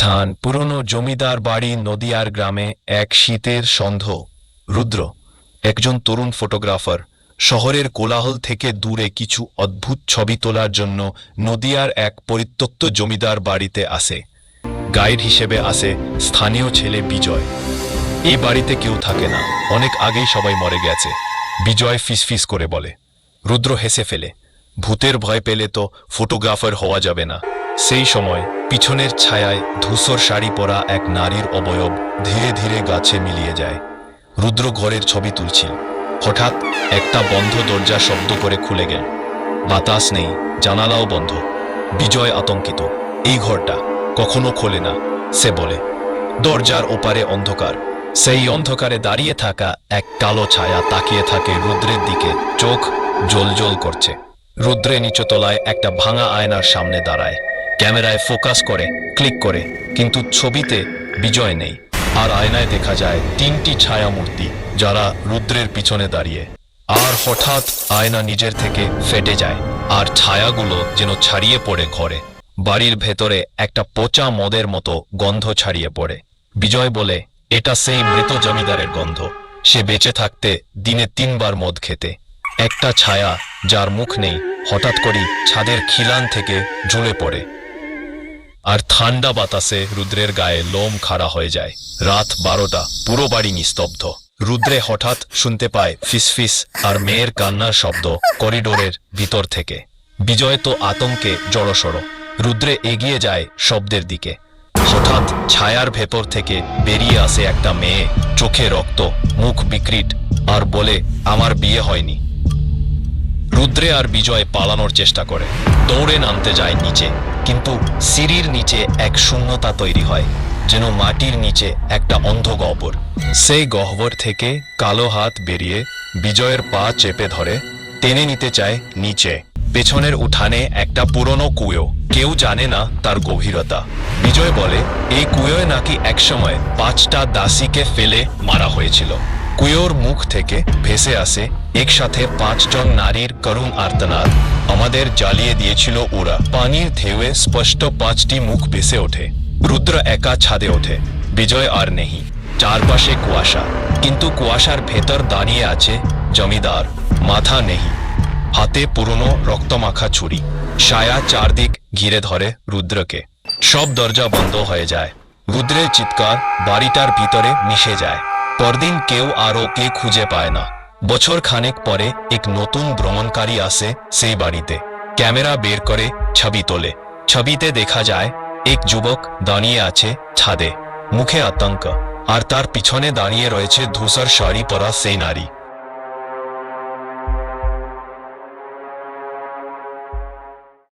স্থান পুরনো জমিদার বাড়ি নদিয়ার গ্রামে এক শীতের সন্ধ রুদ্র, একজন তরুণ ফটোগ্রাফার, শহরের কোলাহল থেকে দূরে কিছু অদ্ভুত ছবি তোলার জন্য নদিয়ার এক পরিত্যক্ত জমিদার বাড়িতে আসে। গাইড হিসেবে আসে স্থানীয় ছেলে বিজয়। এই বাড়িতে কেউ থাকে না, অনেক আগেই সবাই মরে গেছে। বিজয় ফিসফিস করে বলে। রুদ্র হেসে ফেলে, ভূতের ভয় পেলে তো ফটোগ্রাফার হওয়া যাবে না। সেই সময় পিছনের ছায়ায় ধূসর শাড়ি পরা এক নারীর অবয়ব ধীরে ধীরে গাছে মিলিয়ে যায়। রুদ্র ঘরের ছবি তুলছিল। হঠাৎ একটা বন্ধ দরজা শব্দ করে খুলে গেল। বাতাস নেই, জানালাও বন্ধ। বিজয় আতঙ্কিত। এই ঘরটা কখনো খোলে না, সে বলে। দরজার ওপারে অন্ধকার। সেই অন্ধকারে দাঁড়িয়ে থাকা এক কালো ছায়া তাকিয়ে থাকে রুদ্রের দিকে। চোখ জলজল করছে। রুদ্রে নিচতলায় একটা ভাঙা আয়নার সামনে দাঁড়ায়। ক্যামেরায় ফোকাস করে, ক্লিক করে, কিন্তু ছবিতে বিজয় নেই। আর আয়নায় দেখা যায় তিনটি ছায়া মূর্তি যারা রুদ্রের পিছনে দাঁড়িয়ে। আর হঠাৎ আয়না নিজের থেকে ফেটে যায়, আর ছায়াগুলো যেন ছাড়িয়ে পড়ে ঘরে। বাড়ির ভেতরে একটা পচা মদের মতো গন্ধ ছাড়িয়ে পড়ে। বিজয় বলে, এটা সেই মৃত জমিদারের গন্ধ। সে বেঁচে থাকতে দিনে তিনবার মদ খেতে। একটা ছায়া যার মুখ নেই, হঠাৎ করেই ছাদের খিলান থেকে ঝুলে পড়ে। আর ঠান্ডা বাতাসে রুদ্রের গায়ে লোম খাড়া হয়ে যায়। রাত বারোটা, পুরো বাড়ি নিস্তব্ধ। রুদ্রে হঠাৎ শুনতে পায় ফিসফিস আর মেয়ের কান্নার শব্দ করিডোরের ভিতর থেকে। বিজয় তো আতঙ্কে জড়সড়। রুদ্রে এগিয়ে যায় শব্দের দিকে। হঠাৎ ছায়ার ভেতর থেকে বেরিয়ে আসে একটা মেয়ে। চোখে রক্ত, মুখ বিকৃত, আর বলে, আমার বিয়ে হয়নি। রুদ্রে আর বিজয় পালানোর চেষ্টা করে। দৌড়ে নামতে যায় নিচে, কিন্তু সিঁড়ির নিচে এক শূন্যতা তৈরি হয়, যেন মাটির নিচে একটা অন্ধ গহ্বর। সেই গহ্বর থেকে কালো হাত বেরিয়ে বিজয়ের পা চেপে ধরে, টেনে নিতে চায় নিচে। পেছনের উঠানে একটা পুরনো কুয়ো, কেউ জানে না তার গভীরতা। বিজয় বলে, এই কুয়োয় নাকি একসময় পাঁচটা দাসীকে ফেলে মারা হয়েছিল। কুয়োর মুখ থেকে ভেসে আসে একসাথে পাঁচজন নারীর করুণ আর্তনাদ। আমাদের জ্বালিয়ে দিয়েছিল ওরা। পানির ঢেউয়ে স্পষ্ট পাঁচটি মুখ ভেসে ওঠে। রুদ্র একা ছাদে ওঠে। বিজয় আর নেই চারপাশে কুয়াশা। কিন্তু কুয়াশার ভেতর দাঁড়িয়ে আছে জমিদার, মাথা নেই হাতে পুরনো রক্তমাখা ছুরি। সায়া চারদিক ঘিরে ধরে রুদ্রকে। সব দরজা বন্ধ হয়ে যায়। রুদ্রের চিৎকার বাড়িটার ভিতরে মিশে যায়। পরদিন কেউ আর ওকে খুঁজে পায় না। বছর খানেক পরে এক নতুন ভ্রমণকারী আসে সেই বাড়িতে। ক্যামেরা বের করে ছবি তোলে। ছবিতে দেখা যায়, এক যুবক দাঁড়িয়ে আছে ছাদে। মুখে আতঙ্ক। আর তার পিছনে দাঁড়িয়ে রয়েছে ধূসর শাড়ি পরা সেই নারী।